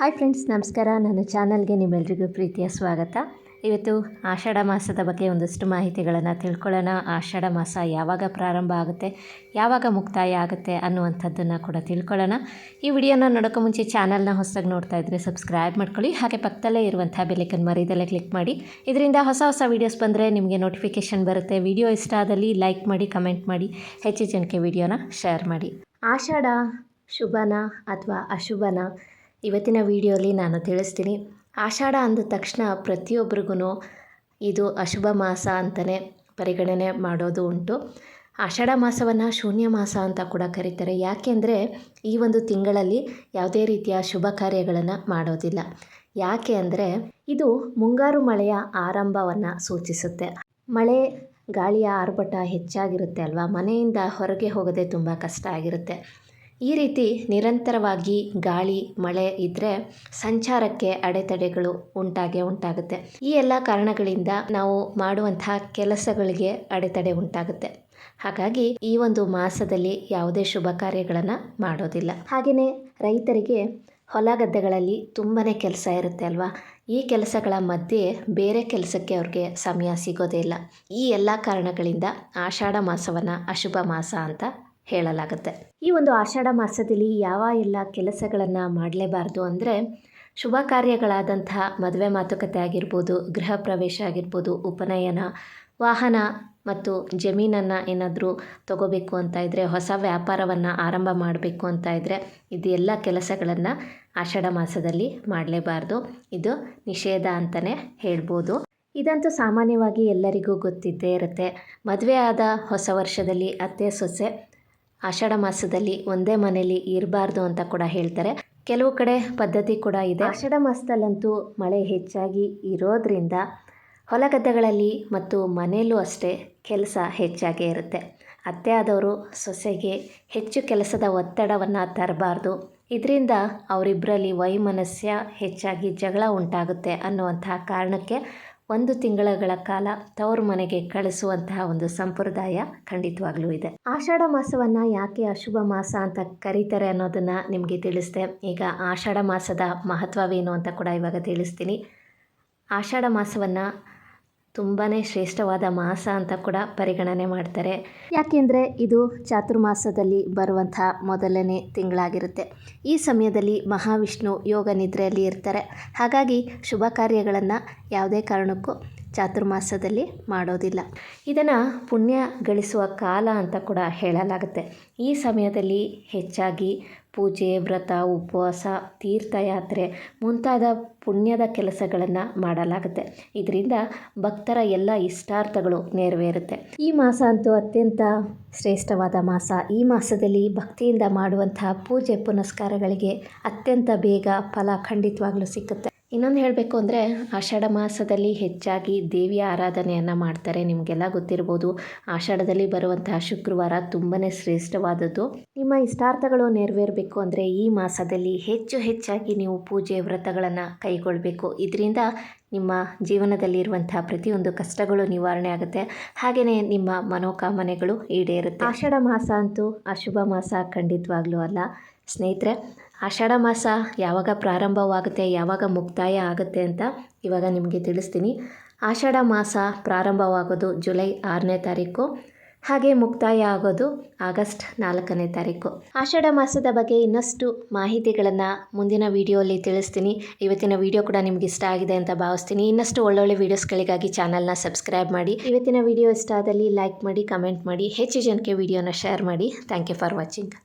Friends, ನಮಸ್ಕಾರ. ನನ್ನ ಚಾನಲ್ಗೆ ನಿಮ್ಮೆಲ್ರಿಗೂ ಪ್ರೀತಿಯ ಸ್ವಾಗತ. ಇವತ್ತು ಆಷಾಢ ಮಾಸದ ಬಗ್ಗೆ ಒಂದಷ್ಟು ಮಾಹಿತಿಗಳನ್ನು ತಿಳ್ಕೊಳ್ಳೋಣ. ಆಷಾಢ ಮಾಸ ಯಾವಾಗ ಪ್ರಾರಂಭ ಆಗುತ್ತೆ, ಯಾವಾಗ ಮುಕ್ತಾಯ ಆಗುತ್ತೆ ಅನ್ನುವಂಥದ್ದನ್ನು ಕೂಡ ತಿಳ್ಕೊಳ್ಳೋಣ. ಈ ವಿಡಿಯೋನ ನೋಡೋಕ್ಕೂ ಮುಂಚೆ ಚಾನಲ್ನ ಹೊಸದಾಗಿ ನೋಡ್ತಾ ಇದ್ದರೆ ಸಬ್ಸ್ಕ್ರೈಬ್ ಮಾಡ್ಕೊಳ್ಳಿ. ಹಾಗೆ ಪಕ್ಕದಲ್ಲೇ ಇರುವಂಥ ಬೆಲೆಕನ್ ಮರಿದಲ್ಲೇ ಕ್ಲಿಕ್ ಮಾಡಿ. ಇದರಿಂದ ಹೊಸ ಹೊಸ ವೀಡಿಯೋಸ್ ಬಂದರೆ ನಿಮಗೆ ನೋಟಿಫಿಕೇಷನ್ ಬರುತ್ತೆ. ವಿಡಿಯೋ ಇಷ್ಟ ಆದಲ್ಲಿ ಲೈಕ್ ಮಾಡಿ, ಕಮೆಂಟ್ ಮಾಡಿ, ಹೆಚ್ಚು ಜನಕ್ಕೆ ವಿಡಿಯೋನ ಶೇರ್ ಮಾಡಿ. ಆಷಾಢ ಶುಭನ ಅಥವಾ ಅಶುಭನ ಇವತ್ತಿನ ವಿಡಿಯೋಲಿ ನಾನು ತಿಳಿಸ್ತೀನಿ. ಆಷಾಢ ಅಂದ ತಕ್ಷಣ ಪ್ರತಿಯೊಬ್ಬರಿಗೂ ಇದು ಅಶುಭ ಮಾಸ ಅಂತಲೇ ಪರಿಗಣನೆ ಮಾಡೋದು ಉಂಟು. ಆಷಾಢ ಮಾಸವನ್ನು ಶೂನ್ಯ ಮಾಸ ಅಂತ ಕೂಡ ಕರೀತಾರೆ. ಯಾಕೆಂದರೆ ಈ ಒಂದು ತಿಂಗಳಲ್ಲಿ ಯಾವುದೇ ರೀತಿಯ ಶುಭ ಕಾರ್ಯಗಳನ್ನು ಮಾಡೋದಿಲ್ಲ. ಯಾಕೆ ಅಂದರೆ ಇದು ಮುಂಗಾರು ಮಳೆಯ ಆರಂಭವನ್ನು ಸೂಚಿಸುತ್ತೆ. ಮಳೆ ಗಾಳಿಯ ಆರ್ಭಟ ಹೆಚ್ಚಾಗಿರುತ್ತೆ ಅಲ್ವಾ? ಮನೆಯಿಂದ ಹೊರಗೆ ಹೋಗೋದೇ ತುಂಬ ಕಷ್ಟ ಆಗಿರುತ್ತೆ. ಈ ರೀತಿ ನಿರಂತರವಾಗಿ ಗಾಳಿ, ಮಳೆ ಇದ್ದರೆ ಸಂಚಾರಕ್ಕೆ ಅಡೆತಡೆಗಳು ಉಂಟಾಗೇ ಉಂಟಾಗುತ್ತೆ. ಈ ಎಲ್ಲ ಕಾರಣಗಳಿಂದ ನಾವು ಮಾಡುವಂತಹ ಕೆಲಸಗಳಿಗೆ ಅಡೆತಡೆ ಉಂಟಾಗುತ್ತೆ. ಹಾಗಾಗಿ ಈ ಒಂದು ಮಾಸದಲ್ಲಿ ಯಾವುದೇ ಶುಭ ಕಾರ್ಯಗಳನ್ನು ಮಾಡೋದಿಲ್ಲ. ಹಾಗೆಯೇ ರೈತರಿಗೆ ಹೊಲ ಗದ್ದೆಗಳಲ್ಲಿ ತುಂಬಾ ಕೆಲಸ ಇರುತ್ತೆ ಅಲ್ವಾ? ಈ ಕೆಲಸಗಳ ಮಧ್ಯೆ ಬೇರೆ ಕೆಲಸಕ್ಕೆ ಅವ್ರಿಗೆ ಸಮಯ ಸಿಗೋದೇ ಇಲ್ಲ. ಈ ಎಲ್ಲ ಕಾರಣಗಳಿಂದ ಆಷಾಢ ಮಾಸವನ್ನು ಅಶುಭ ಮಾಸ ಅಂತ ಹೇಳಲಾಗುತ್ತೆ. ಈ ಒಂದು ಆಷಾಢ ಮಾಸದಲ್ಲಿ ಯಾವ ಎಲ್ಲ ಕೆಲಸಗಳನ್ನು ಮಾಡಲೇಬಾರ್ದು ಅಂದರೆ ಶುಭ ಕಾರ್ಯಗಳಾದಂತಹ ಮದುವೆ ಮಾತುಕತೆ ಆಗಿರ್ಬೋದು, ಗೃಹ ಪ್ರವೇಶ ಆಗಿರ್ಬೋದು, ಉಪನಯನ, ವಾಹನ ಮತ್ತು ಜಮೀನನ್ನು ಏನಾದರೂ ತಗೋಬೇಕು ಅಂತ ಇದ್ದರೆ ಹೊಸ ವ್ಯಾಪಾರವನ್ನು ಆರಂಭ ಮಾಡಬೇಕು ಅಂತ ಇದ್ದರೆ ಇದು ಎಲ್ಲ ಕೆಲಸಗಳನ್ನು ಆಷಾಢ ಮಾಸದಲ್ಲಿ ಮಾಡಲೇಬಾರ್ದು. ಇದು ನಿಷೇಧ ಅಂತಲೇ ಹೇಳ್ಬೋದು. ಇದಂತೂ ಸಾಮಾನ್ಯವಾಗಿ ಎಲ್ಲರಿಗೂ ಗೊತ್ತಿದ್ದೇ ಇರುತ್ತೆ. ಮದುವೆ ಆದ ಹೊಸ ವರ್ಷದಲ್ಲಿ ಅತ್ತೆ ಸೊಸೆ ಆಷಾಢ ಮಾಸದಲ್ಲಿ ಒಂದೇ ಮನೆಯಲ್ಲಿ ಇರಬಾರ್ದು ಅಂತ ಕೂಡ ಹೇಳ್ತಾರೆ. ಕೆಲವು ಕಡೆ ಪದ್ಧತಿ ಕೂಡ ಇದೆ. ಆಷಾಢ ಮಾಸದಲ್ಲಂತೂ ಮಳೆ ಹೆಚ್ಚಾಗಿ ಇರೋದ್ರಿಂದ ಹೊಲ ಗದ್ದೆಗಳಲ್ಲಿ ಮತ್ತು ಮನೆಯಲ್ಲೂ ಅಷ್ಟೇ ಕೆಲಸ ಹೆಚ್ಚಾಗೇ ಇರುತ್ತೆ. ಅತ್ತೆ ಆದವರು ಸೊಸೆಗೆ ಹೆಚ್ಚು ಕೆಲಸದ ಒತ್ತಡವನ್ನು ತರಬಾರ್ದು. ಇದರಿಂದ ಅವರಿಬ್ಬರಲ್ಲಿ ವೈಮನಸ್ಯ ಹೆಚ್ಚಾಗಿ ಜಗಳ ಉಂಟಾಗುತ್ತೆ ಅನ್ನುವಂತಹ ಕಾರಣಕ್ಕೆ ಒಂದು ತಿಂಗಳ ಕಾಲ ತವರು ಮನೆಗೆ ಕಳಿಸುವಂತಹ ಒಂದು ಸಂಪ್ರದಾಯ ಖಂಡಿತವಾಗ್ಲೂ ಇದೆ. ಆಷಾಢ ಮಾಸವನ್ನು ಯಾಕೆ ಅಶುಭ ಮಾಸ ಅಂತ ಕರೀತಾರೆ ಅನ್ನೋದನ್ನು ನಿಮಗೆ ತಿಳಿಸ್ದೆ. ಈಗ ಆಷಾಢ ಮಾಸದ ಮಹತ್ವವೇನು ಅಂತ ಕೂಡ ಇವಾಗ ತಿಳಿಸ್ತೀನಿ. ಆಷಾಢ ಮಾಸವನ್ನು ತುಂಬಾ ಶ್ರೇಷ್ಠವಾದ ಮಾಸ ಅಂತ ಕೂಡ ಪರಿಗಣನೆ ಮಾಡ್ತಾರೆ. ಯಾಕೆಂದರೆ ಇದು ಚಾತುರ್ಮಾಸದಲ್ಲಿ ಬರುವಂಥ ಮೊದಲನೇ ತಿಂಗಳಾಗಿರುತ್ತೆ. ಈ ಸಮಯದಲ್ಲಿ ಮಹಾವಿಷ್ಣು ಯೋಗ ನಿದ್ರೆಯಲ್ಲಿ ಇರ್ತಾರೆ. ಹಾಗಾಗಿ ಶುಭ ಕಾರ್ಯಗಳನ್ನು ಯಾವುದೇ ಕಾರಣಕ್ಕೂ ಚಾತುರ್ಮಾಸದಲ್ಲಿ ಮಾಡೋದಿಲ್ಲ. ಇದನ್ನು ಪುಣ್ಯ ಗಳಿಸುವ ಕಾಲ ಅಂತ ಕೂಡ ಹೇಳಲಾಗುತ್ತೆ. ಈ ಸಮಯದಲ್ಲಿ ಹೆಚ್ಚಾಗಿ ಪೂಜೆ, ವ್ರತ, ಉಪವಾಸ, ತೀರ್ಥಯಾತ್ರೆ ಮುಂತಾದ ಪುಣ್ಯದ ಕೆಲಸಗಳನ್ನು ಮಾಡಲಾಗುತ್ತೆ. ಇದರಿಂದ ಭಕ್ತರ ಎಲ್ಲ ಇಷ್ಟಾರ್ಥಗಳು ನೆರವೇರುತ್ತೆ. ಈ ಮಾಸ ಅಂತೂ ಅತ್ಯಂತ ಶ್ರೇಷ್ಠವಾದ ಮಾಸ. ಈ ಮಾಸದಲ್ಲಿ ಭಕ್ತಿಯಿಂದ ಮಾಡುವಂತಹ ಪೂಜೆ ಪುನಸ್ಕಾರಗಳಿಗೆ ಅತ್ಯಂತ ಬೇಗ ಫಲ ಖಂಡಿತವಾಗ್ಲೂ ಸಿಕ್ಕುತ್ತೆ. ಇನ್ನೊಂದು ಹೇಳಬೇಕು ಅಂದರೆ ಆಷಾಢ ಮಾಸದಲ್ಲಿ ಹೆಚ್ಚಾಗಿ ದೇವಿಯ ಆರಾಧನೆಯನ್ನು ಮಾಡ್ತಾರೆ. ನಿಮಗೆಲ್ಲ ಗೊತ್ತಿರ್ಬೋದು, ಆಷಾಢದಲ್ಲಿ ಬರುವಂತಹ ಶುಕ್ರವಾರ ತುಂಬಾ ಶ್ರೇಷ್ಠವಾದದ್ದು. ನಿಮ್ಮ ಇಷ್ಟಾರ್ಥಗಳು ನೆರವೇರಬೇಕು ಅಂದರೆ ಈ ಮಾಸದಲ್ಲಿ ಹೆಚ್ಚು ಹೆಚ್ಚಾಗಿ ನೀವು ಪೂಜೆ ವ್ರತಗಳನ್ನು ಕೈಗೊಳ್ಳಬೇಕು ಇದರಿಂದ ನಿಮ್ಮ ಜೀವನದಲ್ಲಿರುವಂತಹ ಪ್ರತಿಯೊಂದು ಕಷ್ಟಗಳು ನಿವಾರಣೆ ಆಗುತ್ತೆ. ಹಾಗೆಯೇ ನಿಮ್ಮ ಮನೋಕಾಮನೆಗಳು ಈಡೇರುತ್ತೆ. ಆಷಾಢ ಮಾಸ ಅಂತೂ ಅಶುಭ ಮಾಸ ಖಂಡಿತವಾಗ್ಲೂ ಅಲ್ಲ. ಸ್ನೇಹಿತರೆ, ಆಷಾಢ ಮಾಸ ಯಾವಾಗ ಪ್ರಾರಂಭವಾಗುತ್ತೆ, ಯಾವಾಗ ಮುಕ್ತಾಯ ಆಗುತ್ತೆ ಅಂತ ಇವಾಗ ನಿಮಗೆ ತಿಳಿಸ್ತೀನಿ. ಆಷಾಢ ಮಾಸ ಪ್ರಾರಂಭವಾಗೋದು ಜುಲೈ ಆರನೇ ತಾರೀಕು, ಹಾಗೆ ಮುಕ್ತಾಯ ಆಗೋದು ಆಗಸ್ಟ್ ನಾಲ್ಕನೇ ತಾರೀಕು. ಆಷಾಢ ಮಾಸದ ಬಗ್ಗೆ ಇನ್ನಷ್ಟು ಮಾಹಿತಿಗಳನ್ನು ಮುಂದಿನ ವಿಡಿಯೋಲಿ ತಿಳಿಸ್ತೀನಿ. ಇವತ್ತಿನ ವಿಡಿಯೋ ಕೂಡ ನಿಮ್ಗೆ ಇಷ್ಟ ಆಗಿದೆ ಅಂತ ಭಾವಿಸ್ತೀನಿ. ಇನ್ನಷ್ಟು ಒಳ್ಳೊಳ್ಳೆ ವೀಡಿಯೋಸ್ಗಳಿಗಾಗಿ ಚಾನಲ್ನ ಸಬ್ಸ್ಕ್ರೈಬ್ ಮಾಡಿ. ಇವತ್ತಿನ ವಿಡಿಯೋ ಇಷ್ಟ ಆದಲ್ಲಿ ಲೈಕ್ ಮಾಡಿ, ಕಮೆಂಟ್ ಮಾಡಿ, ಹೆಚ್ಚು ಜನಕ್ಕೆ ವಿಡಿಯೋನ ಶೇರ್ ಮಾಡಿ. Thank you for watching.